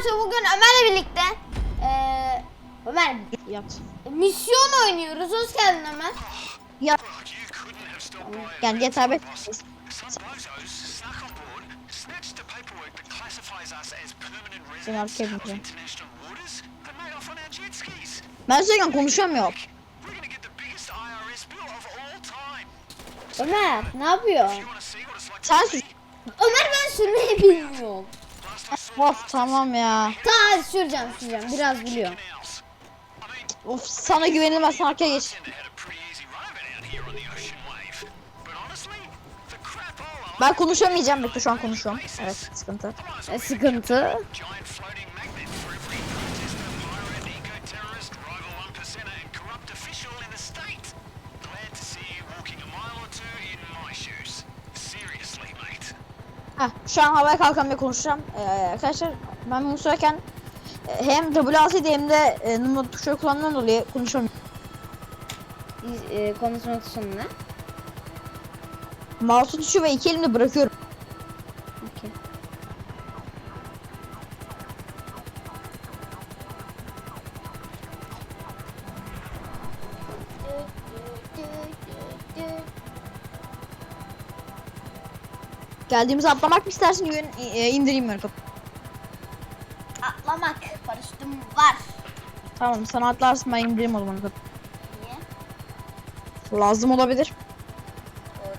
arkadaşlar bugün Ömer'le birlikte eee Ömer Yat. misyon oynuyoruz. Hoş geldin Ömer. Yat. Yani GTA 5. Some bozos snuck on board, snatched the paperwork that classifies us as permanent Seni residents arkaya bineceğim. Ben konuşamıyorum. Time. Ömer ne yapıyor? Sen sür. Ömer ben sürmeyi bilmiyorum. Of tamam ya. Tamam hadi süreceğim süreceğim. Biraz biliyorum. Of sana güvenilmez sen arkaya geç. Ben konuşamayacağım bekle şu an konuşuyorum. Evet sıkıntı. E, sıkıntı. Heh, şu an havaya kalkan bir konuşacağım. Ee, arkadaşlar ben bunu söylerken e, hem W6 hem de e, numara tuşları kullandığımdan dolayı konuşamıyorum. E, konuşma tuşu ne? Mouse tuşu ve iki elimle bırakıyorum. Geldiğimizde atlamak mı istersin yön, e, indireyim mi? Atlamak. Barıştım var. Tamam sen atlarsın ben indireyim o zaman. Niye? Lazım olabilir. Doğru.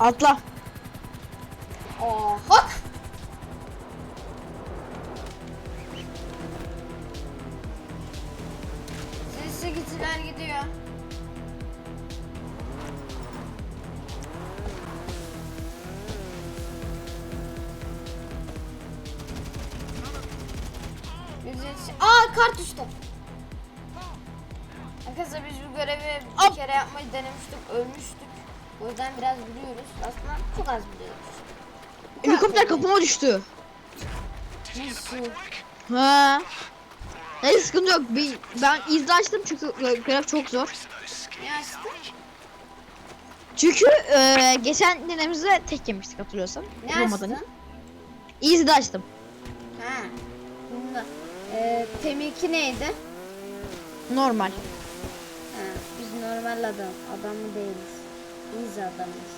Atla. Oh, gitiler gidiyor. Güzel. Aa kart düştü. Arkadaşlar biz bu görevi bir Hop. kere yapmayı denemiştik, ölmüştük. O yüzden biraz biliyoruz. Aslında çok az biliyoruz. Helikopter kapıma düştü. Nasıl? Ha. Neyse sıkıntı yok. Bir, ben izle açtım çünkü gö- görev çok zor. Ne açtın? Çünkü e, geçen denemizde tek yemiştik hatırlıyorsan. Ne açtın? İzle açtım. Ha. Bunda. Ee, teminki neydi? Normal. Ha, biz normal adam. Adam mı değiliz. Biz adamız.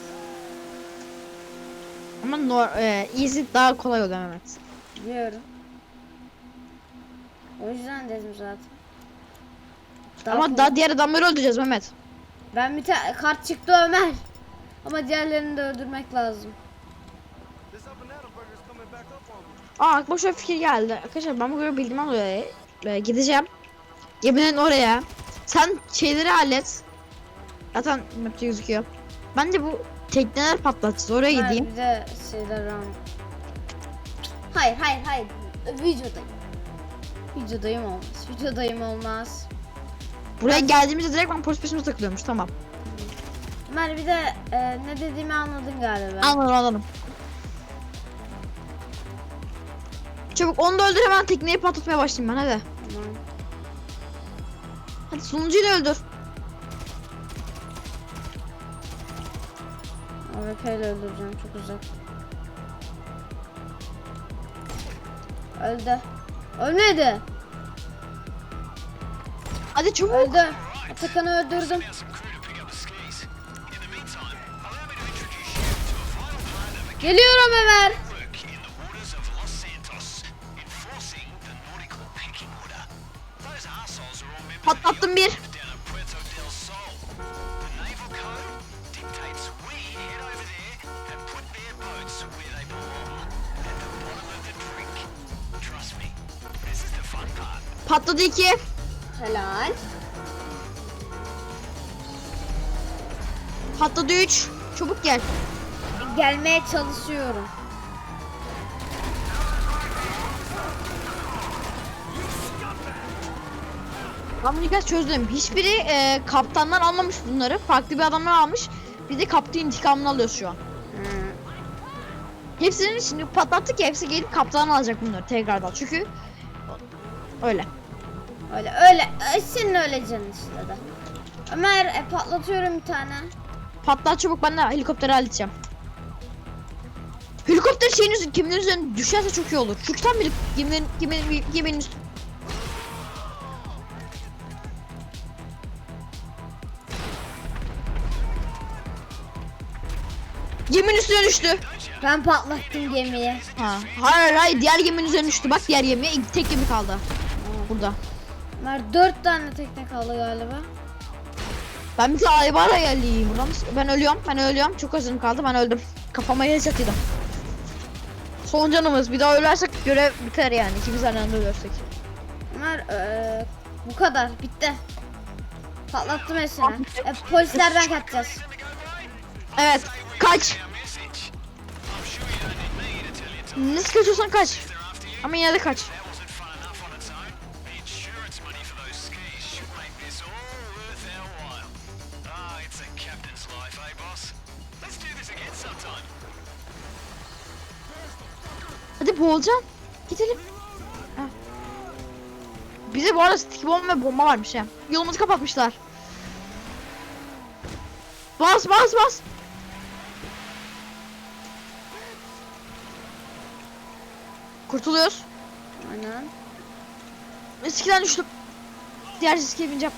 Ama nor, e, easy daha kolay oluyor Mehmet. Biliyorum. O yüzden dedim zaten. Daha Ama daha diğer adamları öldüreceğiz Mehmet. Ben bir tane kart çıktı Ömer. Ama diğerlerini de öldürmek lazım. Aa aklıma şöyle bir fikir geldi. Arkadaşlar ben bu görevi bildiğimden dolayı e, gideceğim. Geminin oraya. Sen şeyleri hallet. Zaten map'te gözüküyor. Ben de bu tekneler patlatacağız. Oraya Ömer, gideyim. Bir de şeyler. Hayır hayır hayır. Videodayım. Videodayım olmaz. Videodayım olmaz. Buraya geldiğimizde direkt ben polis peşime takılıyormuş. Tamam. Ömer bir de e, ne dediğimi anladın galiba. Anladım anladım. Çabuk onu da öldür hemen tekneyi patlatmaya başlayayım ben hadi. Tamam. Hadi sonuncuyu da öldür. AWP ile öldüreceğim çok uzak. Öldü. Ölmedi. Hadi çabuk. Öldü. Atakan'ı öldürdüm. Now some crew to Patladı iki. Helal. Patladı üç. Çabuk gel. Gelmeye çalışıyorum. Ben bunu birkaç çözdüm. Hiçbiri e, kaptandan almamış bunları. Farklı bir adamlar almış. Biz de kaptan intikamını alıyoruz şu an. Ha. Hepsini şimdi patlattık ya hepsi gelip kaptan alacak bunları tekrardan. Çünkü öyle. Öyle öyle. Ay, Senin öyle canın işte de. Ömer e, patlatıyorum bir tane. Patlat çabuk ben de helikopteri halledeceğim. Helikopter şeyin üzerine, geminin üzerine düşerse çok iyi olur. Çünkü tam bir geminin, geminin, geminin üstü. Geminin üstüne düştü. Ben patlattım gemiyi. Ha. Hayır hayır diğer geminin üzerine düştü. Bak diğer gemiye tek gemi kaldı. Burada. Ömer dört tane tekne kaldı galiba. Ben bir tane Aybara geldim. Buradan ben ölüyorum. Ben ölüyorum. Çok azım kaldı. Ben öldüm. Kafama headshot yedim. Son canımız. Bir daha ölersek görev biter yani. İkimiz aynı anda ölürsek. Ömer e, bu kadar bitti. Patlattım hepsini. E, polislerden kaçacağız. Evet. Kaç. Nasıl kaçıyorsan kaç. Ama yine de kaç. Hadi boğulacaksın. Gidelim. Bize bu arada sticky bomb ve bomba varmış ya. Yolumuzu kapatmışlar. Bas bas bas. Kurtuluyoruz. Aynen. Eskiden düştüm. Diğer riske bineceğim.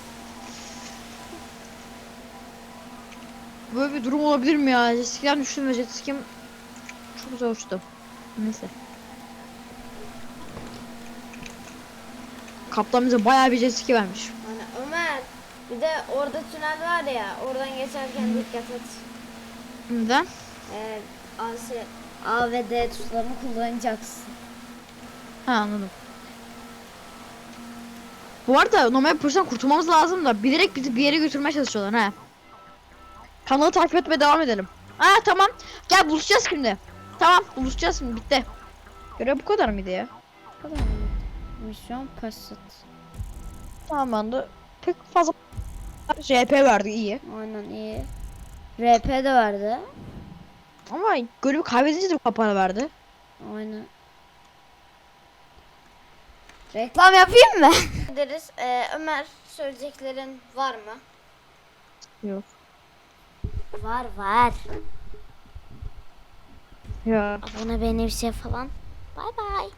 Böyle bir durum olabilir mi ya? Eskiden düştüm ve jet ski'm çok güzel uçtu. Neyse. Kaptan bize bayağı bir jet vermiş. Hani Ömer bir de orada tünel var ya oradan geçerken dikkat et. Neden? E, A, ve D tuşlarını kullanacaksın. Ha anladım. Bu arada normal polisten kurtulmamız lazım da bilerek bizi bir yere götürmeye çalışıyorlar ha. Kanalı takip etmeye devam edelim. Ha tamam. Gel buluşacağız şimdi. Tamam buluşacağız şimdi bitti. Görev bu kadar mıydı ya? Misyon pasat. Tamam de pek fazla JP verdi iyi. Aynen iyi. RP de verdi. Ama görevi kaybedince de bu kapana verdi. Aynen. Reklam yapayım mı? Deriz. Ee, Ömer söyleyeceklerin var mı? Yok. Var var. Ya. Abone beğeni bir şey falan. Bay bay.